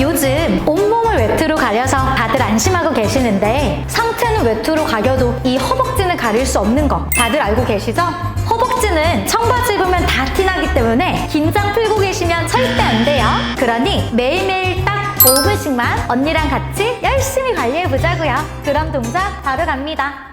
요즘 온몸을 외투로 가려서 다들 안심하고 계시는데 상체는 외투로 가려도 이 허벅지는 가릴 수 없는 거 다들 알고 계시죠? 허벅지는 청바지 입으면 다 티나기 때문에 긴장 풀고 계시면 절대 안 돼요. 그러니 매일매일 딱 5분씩만 언니랑 같이 열심히 관리해 보자고요. 그럼 동작 바로 갑니다.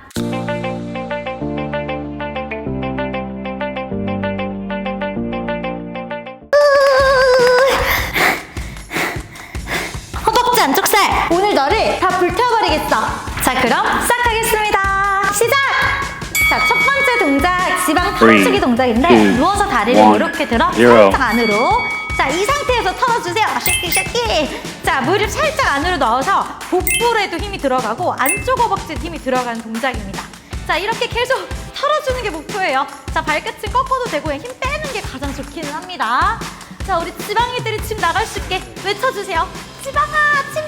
다 불태워버리겠어. 자 그럼 시작하겠습니다. 시작! 자 첫 번째 동작 지방 털어주기 동작인데 two, 누워서 다리를 one, 이렇게 들어 zero. 살짝 안으로. 자 이 상태에서 털어주세요. 쉐키 쉐키. 자 무릎 살짝 안으로 넣어서 복부에도 힘이 들어가고 안쪽 허벅지에 힘이 들어가는 동작입니다. 자 이렇게 계속 털어주는 게 목표예요. 자 발끝을 꺾어도 되고 힘 빼는 게 가장 좋기는 합니다. 자 우리 지방이들이 침 나갈 수 있게 외쳐주세요. 지방아 침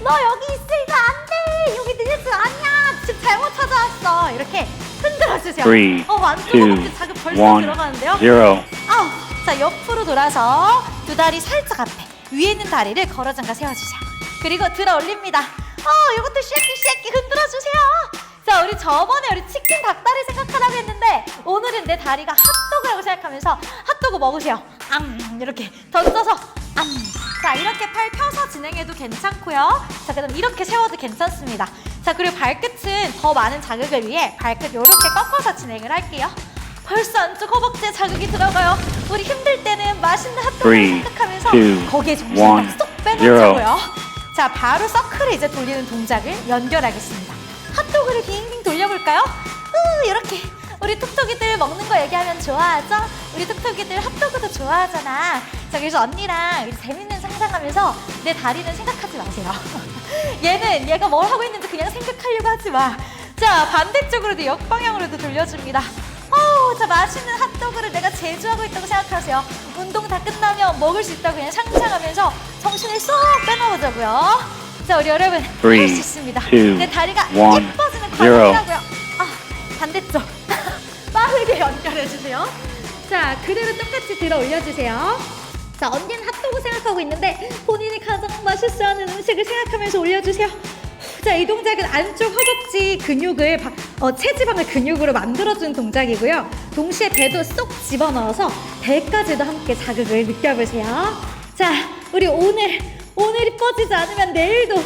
너 여기 있으면 안돼 여기 늦지 않냐 집 잘못 찾아왔어 이렇게 흔들어 주세요 Three, 어 완전 two, 자극 벌써 one, 들어가는데요 zero. 아우, 자 옆으로 돌아서 두 다리 살짝 앞에 위에 있는 다리를 걸어 잠가 세워 주세요. 그리고 들어 올립니다. 어, 이것도 쉐키 쉐키 흔들어 주세요. 자, 우리 저번에 우리 치킨 닭다리 생각하라고 했는데 오늘은 내 다리가 핫도그라고 생각하면서 핫도그 먹으세요. 앙 이렇게 던져서 앙. 자, 이렇게 팔 펴서 진행해도 괜찮고요. 자, 그다음 이렇게 세워도 괜찮습니다. 자, 그리고 발끝은 더 많은 자극을 위해 발끝 이렇게 꺾어서 진행을 할게요. 벌써 안쪽 허벅지에 자극이 들어가요. 우리 힘들 때는 맛있는 핫도그를 Three, 생각하면서 two, 거기에 정신을 one, 쏙. 빼놓자고요. 자, 바로 서클을 이제 돌리는 동작을 연결하겠습니다. 핫도그를 빙빙 돌려볼까요? 으, 이렇게. 우리 톡톡이들 먹는 거 얘기하면 좋아하죠? 우리 톡톡이들 핫도그도 좋아하잖아. 자, 그래서 언니랑 재밌는 상상하면서 내 다리는 생각하지 마세요. 얘는 얘가 뭘 하고 있는지 그냥 생각하려고 하지 마. 자, 반대쪽으로도 역방향으로도 돌려줍니다. 어우, 자, 맛있는 핫도그를 내가 제조하고 있다고 생각하세요. 운동 다 끝나면 먹을 수 있다고 그냥 상상하면서 정신을 쏙 빼놓으자고요. 자, 우리 여러분, 할 Three, 수 있습니다. two, 내 다리가 one, 예뻐지는 zero. 과정이라고요. 아, 반대쪽. 빠르게 연결해 주세요. 자, 그대로 똑같이 들어 올려 주세요. 자, 언니는 핫도그 생각하고 있는데 본인이 가장 맛있어 하는 음식을 생각하면서 올려 주세요. 자, 이 동작은 안쪽 허벅지 근육을 바- 어, 체지방을 근육으로 만들어주는 동작이고요. 동시에 배도 쏙 집어넣어서 배까지도 함께 자극을 느껴보세요. 자, 우리 오늘 오늘이 뻗지지 않으면 내일도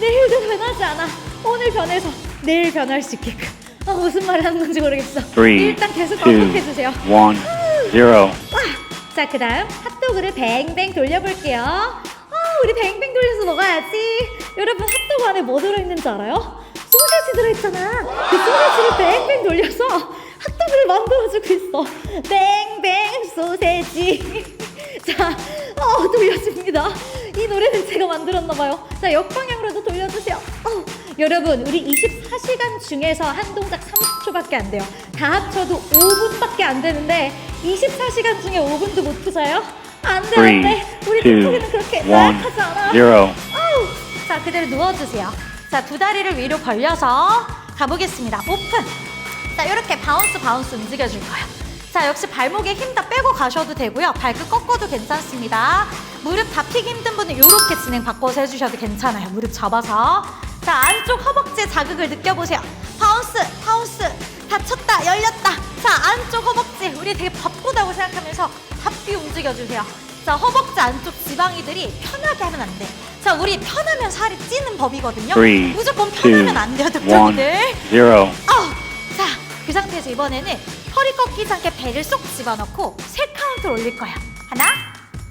내일도 변하지 않아. 오늘 변해서 내일 변할 수 있게끔. 아, 무슨 말을 하는 건지 모르겠어. Three, 일단 계속 two, 반복해 주세요. one, zero. 자, 그 다음 핫도그를 뱅뱅 돌려볼게요. 아, 우리 뱅뱅 돌려서 먹어야지. 여러분, 핫도그 안에 뭐 들어있는지 알아요? 소세지 들어있잖아. 그 소세지를 뱅뱅 돌려서 핫도그를 만들어주고 있어. 뱅뱅 소세지. 자, 어, 돌려줍니다. 이 노래는 제가 만들었나봐요. 자, 역방향으로도 돌려주세요. 어, 여러분, 우리 24시간 중에서 한 동작 30초밖에 안 돼요. 다 합쳐도 5분밖에 안 되는데 24시간 중에 5분도 못 투자요? 안 돼, 안 돼. 우리 틱톡에는 그렇게 나약하지 않아. zero. 아우. 자, 그대로 누워주세요. 자, 두 다리를 위로 벌려서 가보겠습니다. 오픈. 자, 이렇게 바운스 바운스 움직여줄 거예요. 자, 역시 발목에 힘 다 빼고 가셔도 되고요. 발끝 꺾어도 괜찮습니다. 무릎 다 피기 힘든 분은 이렇게 진행 바꿔서 해주셔도 괜찮아요. 무릎 잡아서. 자, 안쪽 허벅지에 자극을 느껴보세요. 바운스, 바운스. 닫혔다, 열렸다. 자, 안쪽 허벅지. 우리 되게 바쁘다고 생각하면서 바삐 움직여주세요. 자, 허벅지 안쪽 지방이들이 편하게 하면 안 돼. 자, 우리 편하면 살이 찌는 법이거든요. Three, 무조건 편하면 안 돼요, 덕분이들. zero. 아, 자, 그 상태에서 이번에는 허리 꺾이지 않게 배를 쏙 집어넣고 세 카운트를 올릴 거야. 하나,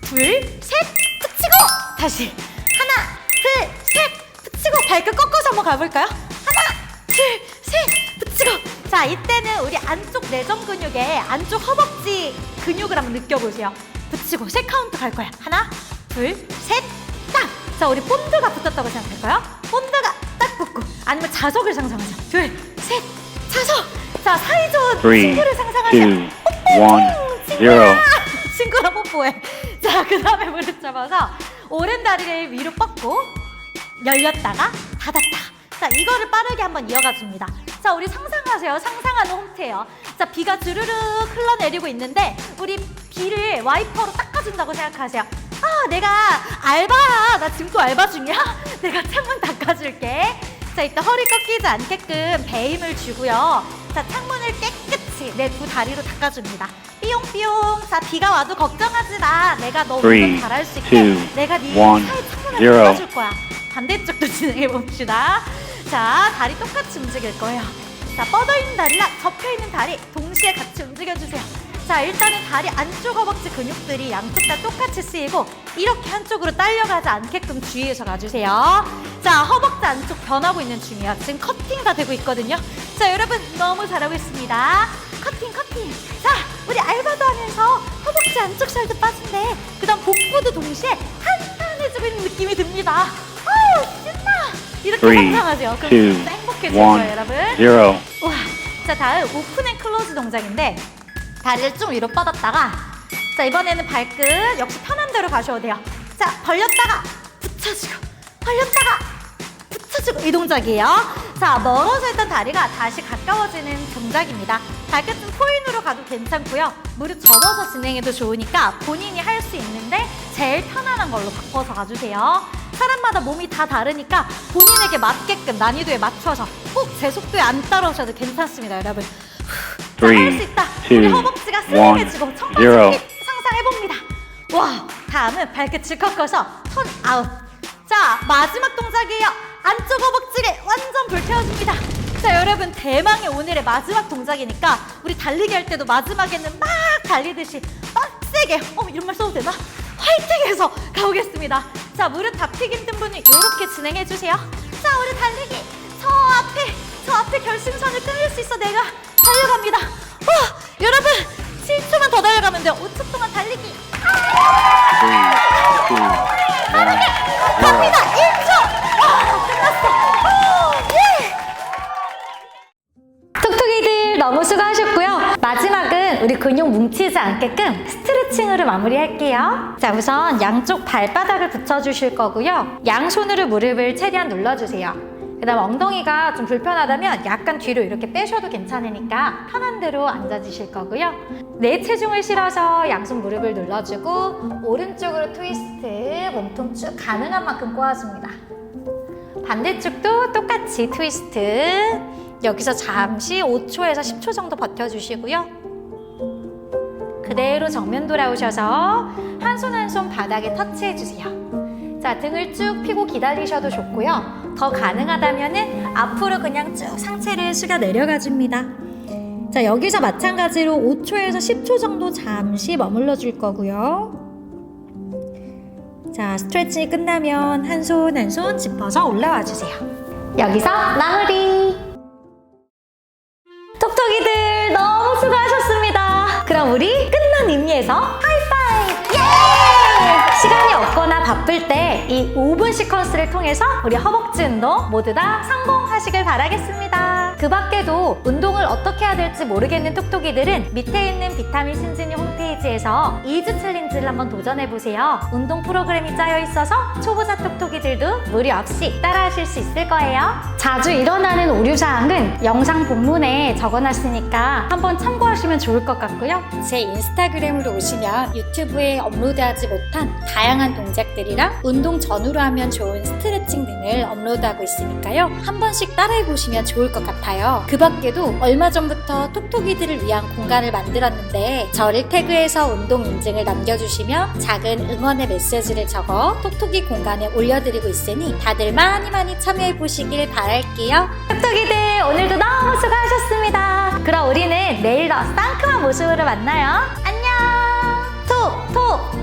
둘, 셋, 붙이고 다시 하나, 둘, 셋, 붙이고 발끝 꺾어서 한번 가볼까요? 하나, 둘, 셋, 붙이고. 자, 이때는 우리 안쪽 내전 근육에 안쪽 허벅지 근육을 한번 느껴보세요. 붙이고 세 카운트 갈 거야. 하나, 둘, 셋, 딱. 자, 우리 본드가 붙었다고 생각할까요? 본드가 딱 붙고 아니면 자석을 상상하자. 둘, 셋, 자석. 자, 사이좋은 Three, 친구를 상상하자. two, 뽀뽀, one, zero. 친구랑 뽀뽀해. 자, 그 다음에 무릎 잡아서 오른 다리를 위로 뻗고 열렸다가 닫았다가. 자, 이거를 빠르게 한번 이어가 줍니다. 자, 우리 상상하세요. 상상하는 홈트예요. 자, 비가 주르륵 흘러내리고 있는데 우리 비를 와이퍼로 닦아준다고 생각하세요. 아, 아, 내가 알바야. 나 지금 또 알바 중이야. 내가 창문 닦아줄게. 자, 이따 허리 꺾이지 않게끔 배임을 주고요. 자, 창문을 깨끗이 내 두 다리로 닦아줍니다. 삐용삐용. 자, 비가 와도 걱정하지 마. 내가 너 운전 잘할 수 있게. two, 내가 네 one, 차에 창문을 zero. 닦아줄 거야. 반대쪽도 진행해 봅시다. 자, 다리 똑같이 움직일 거예요. 자, 뻗어 있는 다리랑 접혀 있는 다리 동시에 같이 움직여 주세요. 자, 일단은 다리 안쪽 허벅지 근육들이 양쪽 다 똑같이 쓰이고 이렇게 한쪽으로 딸려가지 않게끔 주의해서 가주세요. 자, 허벅지 안쪽 변하고 있는 중이에요. 지금 커팅 다 되고 있거든요. 자, 여러분 너무 잘하고 있습니다. 커팅, 커팅. 자, 우리 알바도 하면서 허벅지 안쪽 살도 빠진대. 그다음 복부도 동시에 탄탄해지고 있는 느낌이 듭니다. 아우, 신나! 이렇게 Three, 상상하세요. 그럼 two, 행복해질 one, 거예요, 여러분. zero. 와, 자 다음 오픈 앤 클로즈 동작인데 다리를 좀 위로 뻗었다가 자 이번에는 발끝 역시 편한 대로 가셔도 돼요. 자 벌렸다가 붙여주고 벌렸다가 붙여주고 이 동작이에요. 자 멀어져 있던 다리가 다시 가까워지는 동작입니다. 발끝은 포인으로 가도 괜찮고요. 무릎 접어서 진행해도 좋으니까 본인이 할 수 있는데 제일 편안한 걸로 바꿔서 가주세요. 사람마다 몸이 다 다르니까 본인에게 맞게끔 난이도에 맞춰서 꼭 제 속도에 안 따라오셔도 괜찮습니다, 여러분. 자, 할수 Three, 있다. two, 우리 허벅지가 슬림해지고 zero. 청바지 상상해봅니다. 와, 다음은 발끝을 꺾어서 턴 아웃. 자, 마지막 동작이에요. 안쪽 허벅지를 완전 불태워줍니다. 자, 여러분 대망의 오늘의 마지막 동작이니까 우리 달리기 할 때도 마지막에는 막 달리듯이 빡세게 어 이런 말 써도 되나? 화이팅해서 가보겠습니다. 자, 무릎 다 피기 힘든 분은 이렇게 진행해 주세요. 자, 우리 달리기 저 앞에 저 앞에 결승선을 끊을 수 있어 내가 달려갑니다. 와, 여러분 7초만 더 달려가면 돼요. 5초 동안 달리기. Zero. 갑니다. 1초. 와, 끝났어. 오, 예. 너무 수고하셨고요. 마지막은 우리 근육 뭉치지 않게끔 스트레칭으로 마무리할게요. 자, 우선 양쪽 발바닥을 붙여주실 거고요. 양손으로 무릎을 최대한 눌러주세요. 그 다음 엉덩이가 좀 불편하다면 약간 뒤로 이렇게 빼셔도 괜찮으니까 편한 대로 앉아주실 거고요. 내 체중을 실어서 양손 무릎을 눌러주고 오른쪽으로 트위스트 몸통 쭉 가능한 만큼 꼬아줍니다. 반대쪽도 똑같이 트위스트. 여기서 잠시 5초에서 10초 정도 버텨주시고요. 그대로 정면 돌아오셔서 한 손 한 손 바닥에 터치해주세요. 자, 등을 쭉 펴고 기다리셔도 좋고요. 더 가능하다면은 앞으로 그냥 쭉 상체를 숙여 내려가 줍니다. 자, 여기서 마찬가지로 5초에서 10초 정도 잠시 머물러 줄 거고요. 자, 스트레칭이 끝나면 한 손 한 손 짚어서 올라와 주세요. 여기서 마무리! 톡톡이들 너무 수고하셨습니다. 그럼 우리 끝난 의미에서 하이파이브! 예! 시간이 없거나 바쁠 때 이 5분 시퀀스를 통해서 우리 허벅지 운동 모두 다 성공하시길 바라겠습니다. 그 밖에도 운동을 어떻게 해야 될지 모르겠는 톡톡이들은 밑에 있는 비타민 신진이 홈페이지에서 이즈 챌린지를 한번 도전해보세요. 운동 프로그램이 짜여 있어서 초보자 톡톡이들도 무리 없이 따라하실 수 있을 거예요. 자주 일어나는 오류사항은 영상 본문에 적어놨으니까 한번 참고하시면 좋을 것 같고요. 제 인스타그램으로 오시면 유튜브에 업로드하지 못한 다양한 동작들이랑 운동 전후로 하면 좋은 스트레칭 등을 업로드하고 있으니까요. 한 번씩 따라해보시면 좋을 것 같아요. 그 밖에도 얼마 전부터 톡톡이들을 위한 공간을 만들었는데 저를 태그해서 운동 인증을 남겨주시면 작은 응원의 메시지를 적어 톡톡이 공간에 올려드리고 있으니 다들 많이 많이 참여해보시길 바랄게요. 톡톡이들 오늘도 너무 수고하셨습니다. 그럼 우리는 내일 더 상큼한 모습으로 만나요. 안녕! 톡 톡!